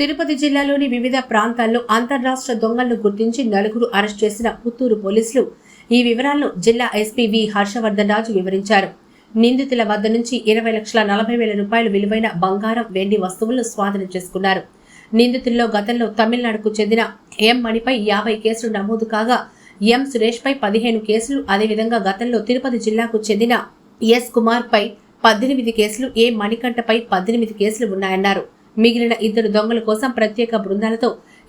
తిరుపతి జిల్లాలోని వివిధ ప్రాంతాల్లో అంతర్రాష్ట్ర దొంగలను గుర్తించి నలుగురు అరెస్ట్ చేసిన పుత్తూరు పోలీసులు ఈ వివరాలను జిల్లా ఎస్పీ వి హర్షవర్ధన్ రాజు వివరించారు. నిందితుల వద్ద నుంచి ఇరవై లక్షల నలభై వేల రూపాయలు విలువైన బంగారం వెండి వస్తువులను స్వాధీనం చేసుకున్నారు. నిందితుల్లో గతంలో తమిళనాడుకు చెందిన ఎం మణిపై యాభై కేసులు నమోదు కాగా ఎం సురేష్పై పదిహేను కేసులు అదేవిధంగా గతంలో తిరుపతి జిల్లాకు చెందిన ఎస్ కుమార్పై పద్దెనిమిది కేసులు ఏ మణికంఠపై పద్దెనిమిది కేసులు ఉన్నాయన్నారు. మిగిలిన ఇద్దరు దొంగల కోసం ప్రత్యేక బృందాలతో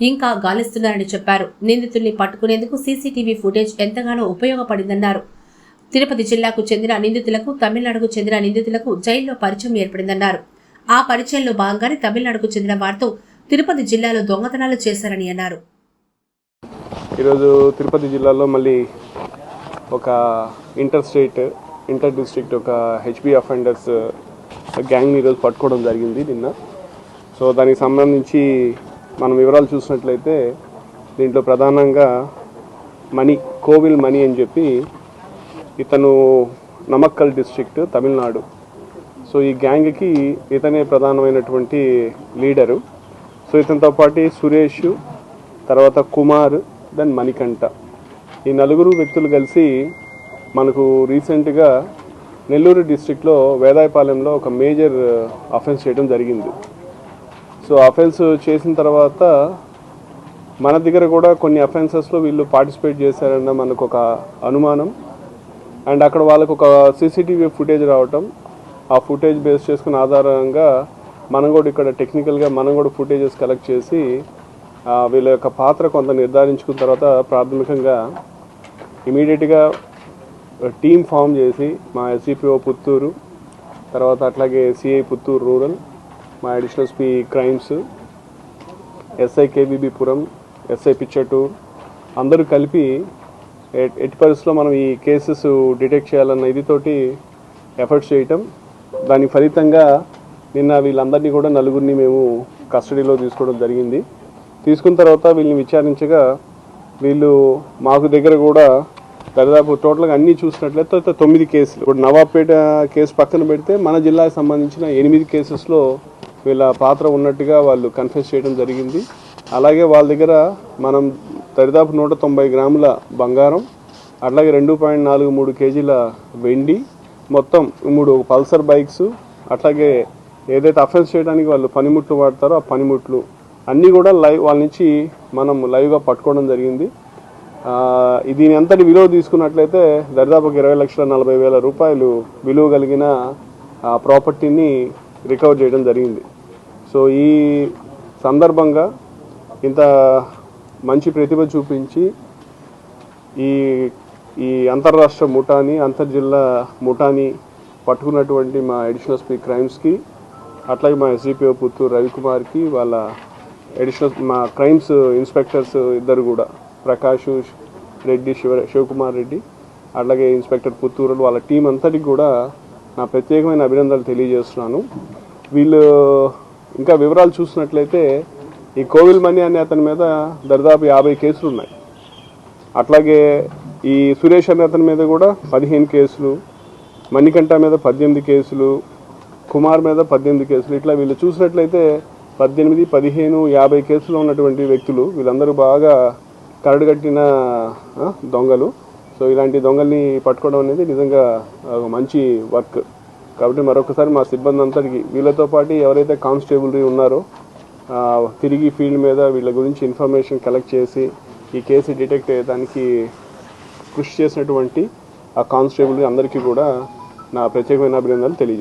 ఇంకా గాలిస్తున్నారని చెప్పారు. నిందితుల్ని పట్టుకునేందుకు సీసీటీవీ ఫుటేజ్ ఎంతగానో ఉపయోగపడిందన్నారు. తిరుపతి జిల్లాకు చెందిన నిందితులకు తమిళనాడుకు చెందిన నిందితులకు జైల్లో పరిచయం ఏర్పడిందన్నారు. ఆ పరిచయంలో భాగంగానే తమిళనాడుకు చెందిన వారితో తిరుపతి జిల్లాలో దొంగతనాలు చేశారని అన్నారు. ఈరోజు తిరుపతి జిల్లాలో మళ్ళీ ఒక ఇంటర్ స్టేట్ ఇంటర్ డిస్ట్రిక్ట్ ఒక హెచ్బి అఫెండర్స్ గ్యాంగ్ ఈరోజు పట్టుకోవడం జరిగింది నిన్న. సో దానికి సంబంధించి మనం వివరాలు చూసినట్లయితే దీంట్లో ప్రధానంగా మణి కోవిల్ మణి అని చెప్పి ఇతను నమక్కల్ డిస్ట్రిక్ట్ తమిళనాడు. సో ఈ గ్యాంగ్కి ఇతనే ప్రధానమైనటువంటి లీడరు. సో ఇతనితో పాటు సురేష్ తర్వాత కుమార్ దెన్ మణికంఠ. ఈ నలుగురు వ్యక్తులు కలిసి మనకు రీసెంట్గా నెల్లూరు డిస్ట్రిక్ట్లో వేదాయపాలెంలో ఒక మేజర్ అఫెన్స్ చేయడం జరిగింది. సో అఫెన్స్ చేసిన తర్వాత మన దగ్గర కూడా కొన్ని అఫెన్సెస్లో వీళ్ళు పార్టిసిపేట్ చేశారన్న మనకు ఒక అనుమానం. అండ్ అక్కడ వాళ్ళకు ఒక సీసీటీవీ ఫుటేజ్ రావటం. ఆ ఫుటేజ్ బేస్ చేసుకున్న ఆధారంగా మనం కూడా ఇక్కడ టెక్నికల్గా మనం కూడా ఫుటేజెస్ కలెక్ట్ చేసి వీళ్ళ యొక్క పాత్ర కొంత నిర్ధారించుకున్న తర్వాత ప్రాథమికంగా ఇమీడియట్గా టీం ఫామ్ చేసి మా ఎస్సీపీఓ పుత్తూరు తర్వాత అట్లాగే సిఐ పుత్తూరు రూరల్ మా additional SP crimes SI KBBpuram SI Pichatur అందరూ కలిపి ఎట్- ఎట్టి పరిస్థితుల్లో మనం ఈ కేసెస్ డిటెక్ట్ చేయాలన్న ఇదితోటి ఎఫర్ట్స్ చేయటం. దాని ఫలితంగా నిన్న వీళ్ళందరినీ కూడా నలుగురిని మేము కస్టడీలో తీసుకోవడం జరిగింది. తీసుకున్న తర్వాత వీళ్ళని విచారించగా వీళ్ళు మాకు దగ్గర కూడా దాదాపు టోటల్గా అన్నీ చూసినట్లయితే తొమ్మిది కేసులు. ఇప్పుడు నవాబ్పేట కేసు పక్కన పెడితే మన జిల్లాకు సంబంధించిన ఎనిమిది కేసెస్లో వీళ్ళ పాత్ర ఉన్నట్టుగా వాళ్ళు కన్ఫెస్ చేయడం జరిగింది. అలాగే వాళ్ళ దగ్గర మనం దరిదాపు నూట తొంభై గ్రాముల బంగారం అట్లాగే రెండు పాయింట్ నాలుగు మూడు కేజీల వెండి మొత్తం మూడు పల్సర్ బైక్స్ అట్లాగే ఏదైతే అఫెన్స్ చేయడానికి వాళ్ళు పనిముట్లు వాడతారో ఆ పనిముట్లు అన్నీ కూడా లైవ్ వాళ్ళ నుంచి మనం లైవ్గా పట్టుకోవడం జరిగింది. దీని అంతటి విలువ తీసుకున్నట్లయితే దరిదాపుకి ఇరవై లక్షల నలభై వేల రూపాయలు విలువ కలిగిన ఆ ప్రాపర్టీని రికవర్ చేయడం జరిగింది. సో ఈ సందర్భంగా ఇంత మంచి ప్రతిభ చూపించి ఈ ఈ అంతర్రాష్ట్ర ముఠాని అంతర్జిల్లా ముఠాని పట్టుకున్నటువంటి మా అడిషనల్ స్పీ క్రైమ్స్కి అట్లాగే మా ఎస్డిపిఓ పుత్తూరు రవికుమార్కి వాళ్ళ అడిషనల్ మా క్రైమ్స్ ఇన్స్పెక్టర్స్ ఇద్దరు కూడా ప్రకాష్ రెడ్డి శివ శివకుమార్ రెడ్డి అట్లాగే ఇన్స్పెక్టర్ పుత్తూరు వాళ్ళ టీం అంతటికి కూడా నా ప్రత్యేకమైన అభినందనలు తెలియజేస్తున్నాను. వీళ్ళు ఇంకా వివరాలు చూసినట్లయితే ఈ కోవిల్ మణి అనే అతని మీద దరిదాపు యాభై కేసులు ఉన్నాయి. అట్లాగే ఈ సురేష్ అనే అతని మీద కూడా పదిహేను కేసులు మణికంఠ మీద పద్దెనిమిది కేసులు కుమార్ మీద పద్దెనిమిది కేసులు. ఇట్లా వీళ్ళు చూసినట్లయితే పద్దెనిమిది పదిహేను యాభై కేసులు ఉన్నటువంటి వ్యక్తులు వీళ్ళందరూ బాగా కరడుగట్టిన దొంగలు. సో ఇలాంటి దొంగల్ని పట్టుకోవడం అనేది నిజంగా మంచి వర్క్. కాబట్టి మరొకసారి మా సిబ్బంది అంతటికి వీళ్ళతో పాటు ఎవరైతే కానిస్టేబుల్ ఉన్నారో తిరిగి ఫీల్డ్ మీద వీళ్ళ గురించి ఇన్ఫర్మేషన్ కలెక్ట్ చేసి ఈ కేసు డిటెక్ట్ అయ్యేదానికి కృషి చేసినటువంటి ఆ కానిస్టేబుల్ అందరికీ కూడా నా ప్రత్యేకమైన అభినందనలు తెలియజేస్తాను